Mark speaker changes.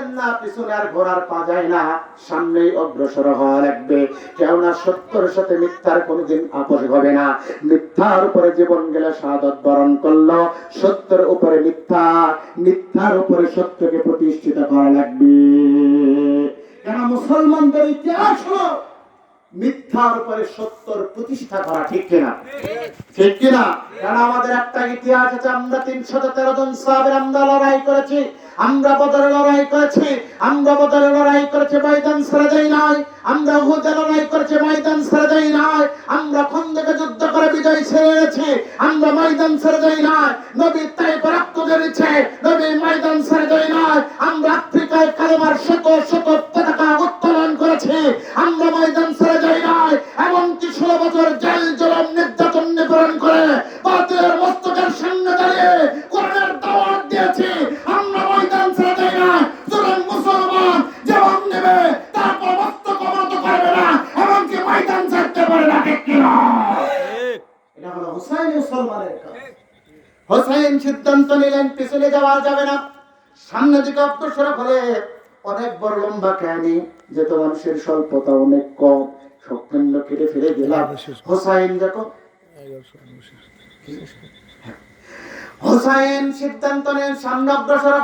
Speaker 1: বলেন না, পিছনে আর ঘোড়ার পা যায় না, সামনেই অগ্রসর হওয়া লাগবে। কেননা সত্যের সাথে মিথ্যার কোনোদিন আপোষ হবে না। মিথ্যার উপরে জীবন গেলে সাদত বরণ করল, সত্যের উপরে মিথ্যা, মিথ্যার উপরে সত্যকে প্রতিষ্ঠিত করা লাগবে। কেন মুসলমানদের ইতিহাস হলো, মিথ্যার উপরে সত্যর প্রতিষ্ঠা করা ঠিক কিনা? ঠিক কিনা? কারণ আমাদের একটা ইতিহাস আছে, আমরা তিনশত তেরো জন সাহাবের আমরা লড়াই করেছি। আমরা বদরে লড়াই করেছি, আমরা বদরে লড়াই করেছি, ময়দান ছেড়ে দেই নাই। আমরা উহুদে লড়াই করেছি, ময়দান ছেড়ে দেই নাই। আমরা খন্দকে যুদ্ধ করে বিজয় ছেড়েছি, আমরা ময়দান ছেড়ে দেই নাই। নবী তাই রক্ত জড়িয়েছে নবী ময়দান ছেড়ে দেই নাই। আমরা আফ্রিকায় কালেমার শত শত পতাকা উত্তোলন করেছি, আমরা ময়দান ছেড়ে যাই নাই। এমনকি ষোলো বছর এটা হলো হুসাইন মুসলমানের কাজ। হোসেন সিদ্ধান্ত নিলেন পিছনে যাওয়া যাবে না। সামনে দিকে অগ্রসর হলে অনেক বড় লম্বা কাহিনী যেহেতু মানুষের স্বল্পতা অনেক কম কেটে ফিরে গেলাম। হোসাইন দেখো। হোসাইন সিদ্ধান্ত নেন সামনে অগ্রসর